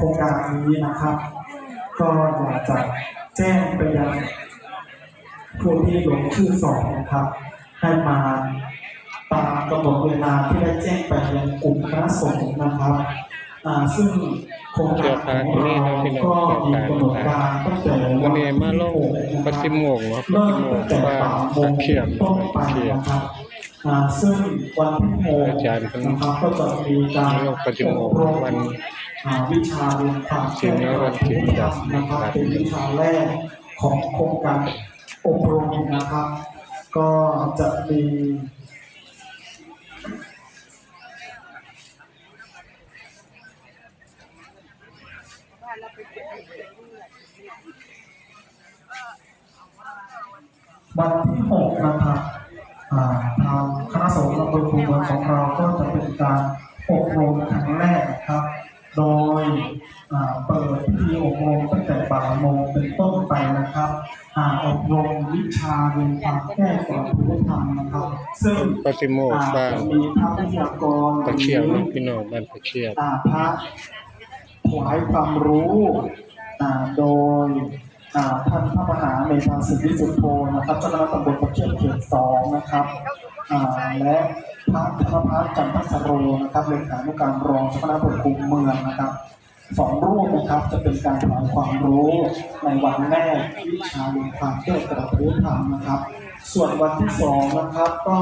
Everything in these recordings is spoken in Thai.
ครงการนี้นะครับ ก็อยากจะแจ้งไปยังผู้ที่ลงชื่อสอบนะครับ ให้มาตามกำหนดเวลาที่ได้แจ้งไปยังกลุ่มคณะสงฆ์นะครับซึ่งโครงการของเราก็มีกำหนดการตั้งแต่วันนี้มาลงปฏิโมกข์เนาะปเริ่ฏิมโมตั้กงแต่บ่ายโมตะงเคียนต้นไปนะครับซึ่งวันที่หกนะครับก็จะมีการปฏิโมกข์อบรมวัน วิชาเรียนความจริงแล้ววันที่จะนะครับเป็นวิชาแรกของโครงการอบรมนะครับ ก็จะมีวันที่หกนะครับอ่าทางคณะสงฆ์อำเภอคูเมืองของเราก็จะเป็นการอบรมครั้งแรกนะครับ โดยอ่าเปิดพิธีอบรมตั้งแต่บ่ายโมงเป็นต้นไปนะครับอ่าอบรมวิชาเรียนความแก้กฎพุทธธรรมนะครับ ซึ่งปฏิโมกข์บ้านจะมีพระวิทยากรตะเคียนเนาะพี่น้องบ้านตะเคียนอ่าพระถวายความรู้อ่าโดยอ่าท่านพระมหาเมธาสิทธิสุทโธนะครับเจ้าคณะตำบลตะเคียนเขตสองนะครับอ่าและ พระธนพัฒน์จันทสโรนะครับเลขานุการรองเจ้าคณะบลคุมเมืองนะครับสองรูปนะครับจะเป็นการถวายความรู้ในวันแรกวิชาเรียนความเกี่ยวกับพื้นธรรมนะครับ ส่วนวันที่สองนะครับก็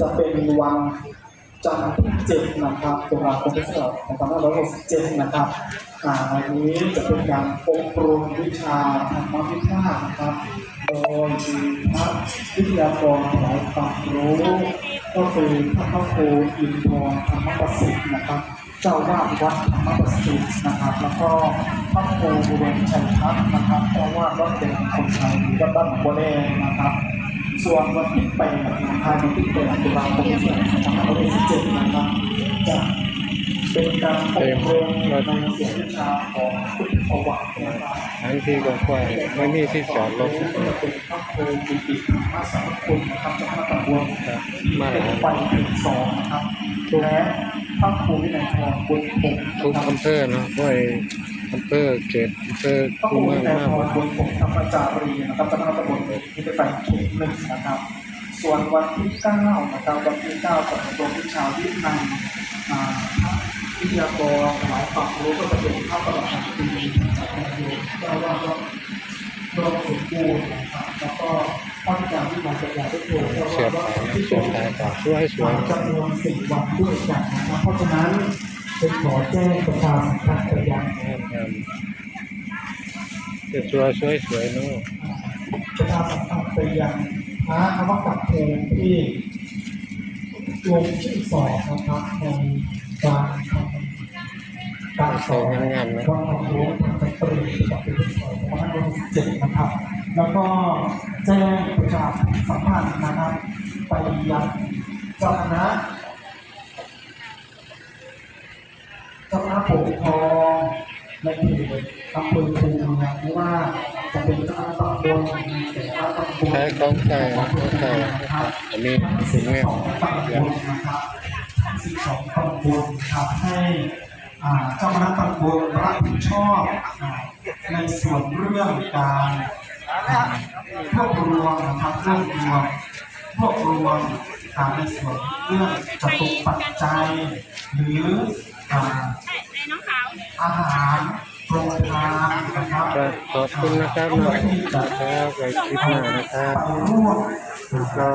จะเป็นวันจันทร์ที่เจ็ดนะครับตุลาคมพุทธศักราช2567นะครับอ่าอันนี้จะเป็นการอบรมวิชาธรรมวิชานะครับ โดยมีพระวิทยากรหลายความรู้ ก็คือพระพระครูอินทร์ธรรมประสิทธิ์นะครับ เจ้าวาดวัดธรรมประสิทธิ์นะครับ แล้วก็พระครูบุรชัยพัฒน์นะครับเจ้าวาดวัดเป็นคนไทยวัดบ้านบัวแดงนะครับ ส่วนวันที่แปดนะครับวันที่แปดตุลาคม2567นะครับจะเป็นการอยสิบเจ็ดนะครับจะ พุทธประวัตินะครับอันที่กว้างไม่มีที่จอดรถเป็นพระโคปิติธรรมสารคุณนะครับเจ้าคณะตรับที่มาหเป็นลายไปถึงสองนะครับและพระครูวินัยทองบุญปกทุกนะครับอำเภอเนาะด้วยอำเภอเขตอำเภอพระคคูรูเมืวิองนัยมากทองหมดบุญปกธรรมจารีนะครับเจ้าคณะตำบลที่เป็นไปเขตหนึ่งนะครับ ส่วนวันที่เก้านะครับวันที่เก้าของกรมวิชาวิทย์นำอ่า วิทยากรหลายความรู้ก็จะเป็นพระประหลัดปีจากนายกเจ้าว่าก็รวมสมบูรณ์นะครับแล้วก็พระอาจารย์ที่มาสัญญาได้โดเจ้าเสียว่าบก็สายนะที่เสียบสายต่อช่วยสวยจำนวนสี่วันด้วยกันนะครับเพราะฉะนั้นเป็นขอแจ้งประชาสัมพันธ์ไปยังจะสวยสวยสวยเนาะประชาสัมพันธ์ไปยังพระนวัตกรรมที่ลงชื่อสอบนะครับในการ ทำการสอนก็ความรู้ทางสตรีกับเป็นสอนของนักเรียนเจ็ดนะครับ แล้วก็แจ้งประชาสัมพันธ์นะครับไปยังเจ้าคณะเจ้าคณะปกครองในเขตอำเภอคูมืองไม่ว่าจะเป็นเจ้าคณะตำบลแต่ละตำบลใช้ของไก่ของไก่นะครับอันนี้ทั้งสิ่สิงบนี้สองตำบลนะครับทั้งสิบสองตำบลครับให้ เจ้าคณะตำบลรับผิดชอบในส่วนเรื่องการอ่ารวบรวมนะครับรวบรวมรวบรวมในส่วนเรื่องจตุปัจจัย หรืออาหารโรงทานนะครับขอบคุณนะครับเนาะครับไว้คลิปหน้านะครับรวมก็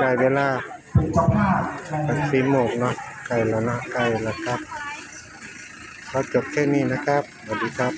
ได้เวลาเป็นเจ้าภาพในปฏิโมกเนาะไก่แล้วนะไก่แล้วครับ ก็จบแค่นี้นะครับ สวัสดีครับ